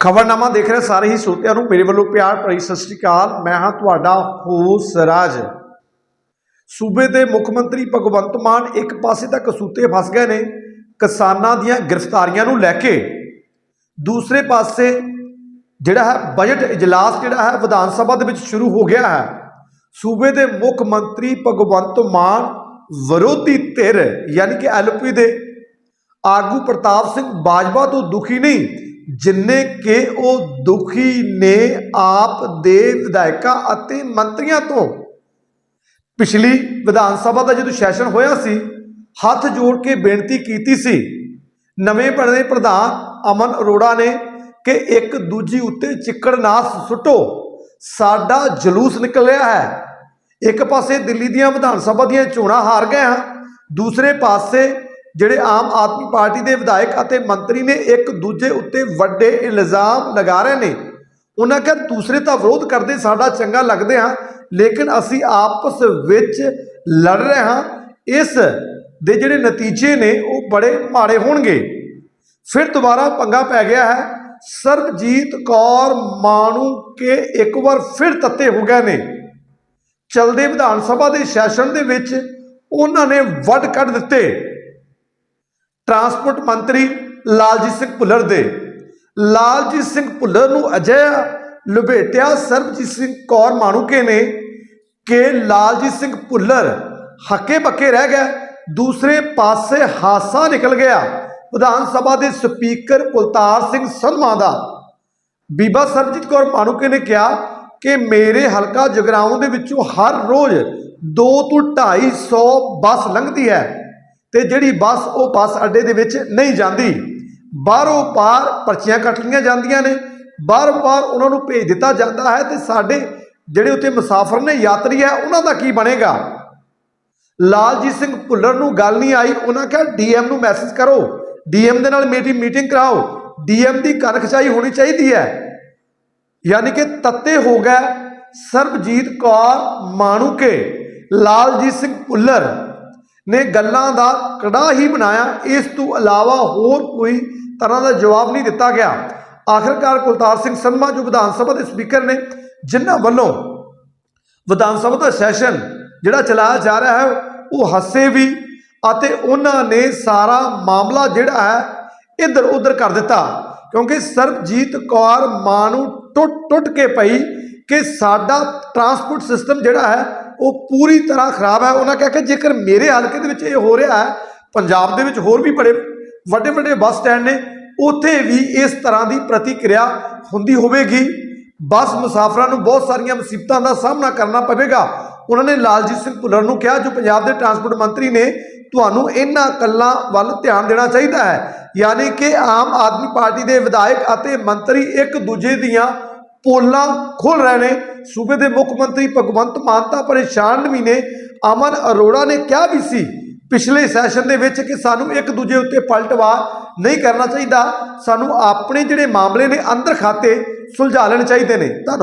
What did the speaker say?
ਖਬਰਨਾਮਾ ਦੇਖ ਰਹੇ ਸਾਰੇ ਹੀ ਸਰੋਤਿਆਂ ਨੂੰ, ਮੇਰੇ ਵੱਲੋਂ ਪਿਆਰ ਭਰੀ ਸਤਿ ਸ੍ਰੀ ਅਕਾਲ। ਮੈਂ ਹਾਂ ਤੁਹਾਡਾ ਹੋਸ ਰਾਜ। ਸੂਬੇ ਦੇ ਮੁੱਖ ਮੰਤਰੀ ਭਗਵੰਤ ਮਾਨ ਇੱਕ ਪਾਸੇ ਤਾਂ ਕਸੂਤੇ ਫਸ ਗਏ ਨੇ, ਕਿਸਾਨਾਂ ਦੀਆਂ ਗ੍ਰਿਫਤਾਰੀਆਂ ਨੂੰ ਲੈ ਕੇ। ਦੂਸਰੇ ਪਾਸੇ ਜਿਹੜਾ ਹੈ, ਬਜਟ ਇਜਲਾਸ ਜਿਹੜਾ ਹੈ, ਵਿਧਾਨ ਸਭਾ ਦੇ ਵਿੱਚ ਸ਼ੁਰੂ ਹੋ ਗਿਆ ਹੈ। ਸੂਬੇ ਦੇ ਮੁੱਖ ਮੰਤਰੀ ਭਗਵੰਤ ਮਾਨ ਵਿਰੋਧੀ ਧਿਰ, ਯਾਨੀ ਕਿ ਐਲਪੀ ਦੇ ਆਗੂ ਪ੍ਰਤਾਪ ਸਿੰਘ ਬਾਜਵਾ ਤੋਂ ਦੁਖੀ ਨਹੀਂ ਜਿੰਨੇ ਕਿ ਉਹ ਦੁਖੀ ਨੇ ਆਪ ਦੇ ਵਿਧਾਇਕਾਂ ਅਤੇ ਮੰਤਰੀਆਂ ਤੋਂ। ਪਿਛਲੀ ਵਿਧਾਨ ਸਭਾ ਦਾ ਜਦੋਂ ਸੈਸ਼ਨ ਹੋਇਆ ਸੀ, ਹੱਥ ਜੋੜ ਕੇ ਬੇਨਤੀ ਕੀਤੀ ਸੀ। ਨਵੇਂ ਬਣੇ ਪ੍ਰਧਾਨ ਅਮਨ ਅਰੋੜਾ ਨੇ ਕਿ ਇੱਕ ਦੂਜੀ ਉੱਤੇ ਚਿੱਕੜ ਨਾ ਸੁੱਟੋ। ਸਾਡਾ ਜਲੂਸ ਨਿਕਲ ਰਿਹਾ ਹੈ। ਇੱਕ ਪਾਸੇ ਦਿੱਲੀ ਦੀਆਂ ਵਿਧਾਨ ਸਭਾ ਦੀਆਂ ਚੋਣਾਂ ਹਾਰ ਗਏ ਹਾਂ, ਦੂਸਰੇ ਪਾਸੇ ਜਿਹੜੇ ਆਮ ਆਦਮੀ ਪਾਰਟੀ ਦੇ ਵਿਧਾਇਕ ਅਤੇ ਮੰਤਰੀ ਨੇ ਇੱਕ ਦੂਜੇ ਉੱਤੇ ਵੱਡੇ ਇਲਜ਼ਾਮ ਲਗਾ ਰਹੇ ਨੇ। ਉਹਨਾਂ ਕਿਹਾ, ਦੂਸਰੇ ਤਾਂ ਵਿਰੋਧ ਕਰਦੇ, ਸਾਡਾ ਚੰਗਾ ਲੱਗਦੇ ਹਾਂ, ਲੇਕਿਨ ਅਸੀਂ ਆਪਸ ਵਿੱਚ ਲੜ ਰਹੇ ਹਾਂ। ਇਸ ਦੇ ਜਿਹੜੇ ਨਤੀਜੇ ਨੇ, ਉਹ ਬੜੇ ਮਾੜੇ ਹੋਣਗੇ। ਫਿਰ ਦੁਬਾਰਾ ਪੰਗਾ ਪੈ ਗਿਆ ਹੈ। ਸਰਬਜੀਤ ਕੌਰ, ਮਾਣੂ ਕੇ ਇੱਕ ਵਾਰ ਫਿਰ ਤੱਤੇ ਹੋ ਗਏ ਨੇ। ਚਲਦੇ ਵਿਧਾਨ ਸਭਾ ਦੇ ਸੈਸ਼ਨ ਦੇ ਵਿੱਚ ਉਹਨਾਂ ਨੇ ਵੱਡ ਕੱਢ ਦਿੱਤੇ। ਟਰਾਂਸਪੋਰਟ ਮੰਤਰੀ ਲਾਲਜੀਤ ਸਿੰਘ ਭੁੱਲਰ ਦੇ। ਲਾਲਜੀਤ ਸਿੰਘ ਭੁੱਲਰ ਨੂੰ ਅਜਿਹਾ ਲੁਬੇਟਿਆ ਸਰਬਜੀਤ ਸਿੰਘ ਕੌਰ ਮਾਣੂਕੇ ਨੇ ਕਿ ਲਾਲਜੀਤ ਸਿੰਘ ਭੁੱਲਰ ਹੱਕੇ ਬੱਕੇ ਰਹਿ ਗਏ ਦੂਸਰੇ ਪਾਸੇ ਹਾਸਾ ਨਿਕਲ ਗਿਆ। ਵਿਧਾਨ ਸਭਾ ਦੇ ਸਪੀਕਰ ਕੁਲਤਾਰ ਸਿੰਘ ਸੰਧਮਾ ਦਾ। ਬੀਬਾ ਸਰਬਜੀਤ ਕੌਰ ਮਾਣੂਕੇ ਨੇ ਕਿਹਾ ਕਿ ਮੇਰੇ ਹਲਕਾ ਜਗਰਾਉਂ ਦੇ ਵਿੱਚੋਂ ਹਰ ਰੋਜ਼ 2 ਤੋਂ 250 ਬੱਸ ਲੰਘਦੀ ਹੈ। ਤੇ ਜਿਹੜੀ ਬੱਸ ਉਹ ਬੱਸ ਅੱਡੇ ਦੇ ਵਿੱਚ ਨਹੀਂ ਜਾਂਦੀ। ਬਾਹਰੋਂ ਪਾਰ ਪਰਚੀਆਂ ਕੱਟ ਲਈਆਂ ਜਾਂਦੀਆਂ ਨੇ। ਬਾਰ-ਬਾਰ ਉਹਨਾਂ ਨੂੰ ਭੇਜ ਦਿੱਤਾ ਜਾਂਦਾ ਹੈ ਤੇ ਸਾਡੇ ਜਿਹੜੇ ਉੱਥੇ ਮੁਸਾਫਰ ਨੇ, ਯਾਤਰੀ ਹੈ, ਉਹਨਾਂ ਦਾ ਕੀ ਬਣੇਗਾ? ਲਾਲਜੀਤ ਸਿੰਘ ਭੁੱਲਰ ਨੂੰ ਗੱਲ ਨਹੀਂ ਆਈ, ਉਹਨਾਂ ਕਿਹਾ ਡੀਐਮ ਨੂੰ ਮੈਸੇਜ ਕਰੋ। ਡੀਐਮ ਦੇ ਨਾਲ ਮੇਰੀ ਮੀਟਿੰਗ ਕਰਾਓ। ਡੀਐਮ ਦੀ ਕਨਖਚਾਈ ਹੋਣੀ ਚਾਹੀਦੀ ਹੈ। ਯਾਨੀ ਕਿ ਤੱਤੇ ਹੋ ਗਏ ਸਰਬਜੀਤ ਕੌਰ ਮਾਣੂਕੇ, ਲਾਲਜੀਤ ਸਿੰਘ ਭੁੱਲਰ। ਨੇ ਗੱਲਾਂ ਦਾ ਕੜਾ ਹੀ ਬਣਾਇਆ। ਇਸ ਤੋਂ ਇਲਾਵਾ ਹੋਰ ਕੋਈ ਤਰ੍ਹਾਂ ਦਾ ਜਵਾਬ ਨਹੀਂ ਦਿੱਤਾ ਗਿਆ। ਆਖਰਕਾਰ ਕੁਲਤਾਰ ਸਿੰਘ ਸੰਧਮਾ, ਜੋ ਵਿਧਾਨ ਸਭਾ ਦੇ ਸਪੀਕਰ ਨੇ, ਜਿਨ੍ਹਾਂ ਵੱਲੋਂ ਵਿਧਾਨ ਸਭਾ ਦਾ ਸੈਸ਼ਨ ਜਿਹੜਾ ਚਲਾਇਆ ਜਾ ਰਿਹਾ ਹੈ, ਉਹ ਹੱਸੇ ਵੀ ਅਤੇ ਉਹਨਾਂ ਨੇ ਸਾਰਾ ਮਾਮਲਾ ਜਿਹੜਾ ਹੈ ਇੱਧਰ ਉੱਧਰ ਕਰ ਦਿੱਤਾ। ਕਿਉਂਕਿ ਸਰਬਜੀਤ ਕੌਰ ਮਾਂ ਨੂੰ ਟੁੱਟ ਟੁੱਟ ਕੇ ਪਈ ਕਿ ਸਾਡਾ ਟਰਾਂਸਪੋਰਟ ਸਿਸਟਮ ਜਿਹੜਾ ਹੈ ਉਹ ਪੂਰੀ ਤਰ੍ਹਾਂ ਖਰਾਬ ਹੈ। ਉਹਨਾਂ ਕਹਿ ਕੇ ਜੇਕਰ ਮੇਰੇ ਹਲਕੇ ਦੇ ਵਿੱਚ ਇਹ ਹੋ ਰਿਹਾ ਹੈ, ਪੰਜਾਬ ਦੇ ਵਿੱਚ ਹੋਰ ਵੀ ਬੜੇ ਵੱਡੇ ਵੱਡੇ ਬੱਸ ਸਟੈਂਡ ਨੇ, ਉੱਥੇ ਵੀ ਇਸ ਤਰ੍ਹਾਂ ਦੀ ਪ੍ਰਤੀਕਿਰਿਆ ਹੁੰਦੀ ਹੋਵੇਗੀ। ਬੱਸ ਮੁਸਾਫਰਾਂ ਨੂੰ ਬਹੁਤ ਸਾਰੀਆਂ ਮੁਸੀਬਤਾਂ ਦਾ ਸਾਹਮਣਾ ਕਰਨਾ ਪਵੇਗਾ। ਉਹਨਾਂ ਨੇ ਲਾਲਜੀਤ ਸਿੰਘ ਭੁੱਲਰ ਨੂੰ ਕਿਹਾ, ਜੋ ਪੰਜਾਬ ਦੇ ਟਰਾਂਸਪੋਰਟ ਮੰਤਰੀ ਨੇ, ਤੁਹਾਨੂੰ ਇਹਨਾਂ ਕੱਲਾਂ ਵੱਲ ਧਿਆਨ ਦੇਣਾ ਚਾਹੀਦਾ ਹੈ। ਯਾਨੀ ਕਿ ਆਮ ਆਦਮੀ ਪਾਰਟੀ ਦੇ ਵਿਧਾਇਕ ਅਤੇ ਮੰਤਰੀ ਇੱਕ ਦੂਜੇ ਦੀਆਂ ਪੋਲਾਂ ਖੋਲ ਰਹੇ ਨੇ। ਸੂਬੇ ਦੇ ਮੁੱਖ ਮੰਤਰੀ ਭਗਵੰਤ ਮਾਨ ਤਾਂ ਪਰੇਸ਼ਾਨ ਵੀ ਨੇ। ਅਮਨ ਅਰੋੜਾ ਨੇ ਕਿਹਾ ਵੀ ਸੀ, ਪਿਛਲੇ ਸੈਸ਼ਨ ਦੇ ਵਿੱਚ ਕਿ ਸਾਨੂੰ ਇੱਕ ਦੂਜੇ ਉੱਤੇ ਪਲਟਵਾਰ ਨਹੀਂ ਕਰਨਾ ਚਾਹੀਦਾ। ਸਾਨੂੰ ਆਪਣੇ ਜਿਹੜੇ ਮਾਮਲੇ ਨੇ ਅੰਦਰ ਖਾਤੇ ਸੁਲਝਾ ਲੈਣੇ ਚਾਹੀਦੇ ਨੇ। ਧੰਨਵਾਦ।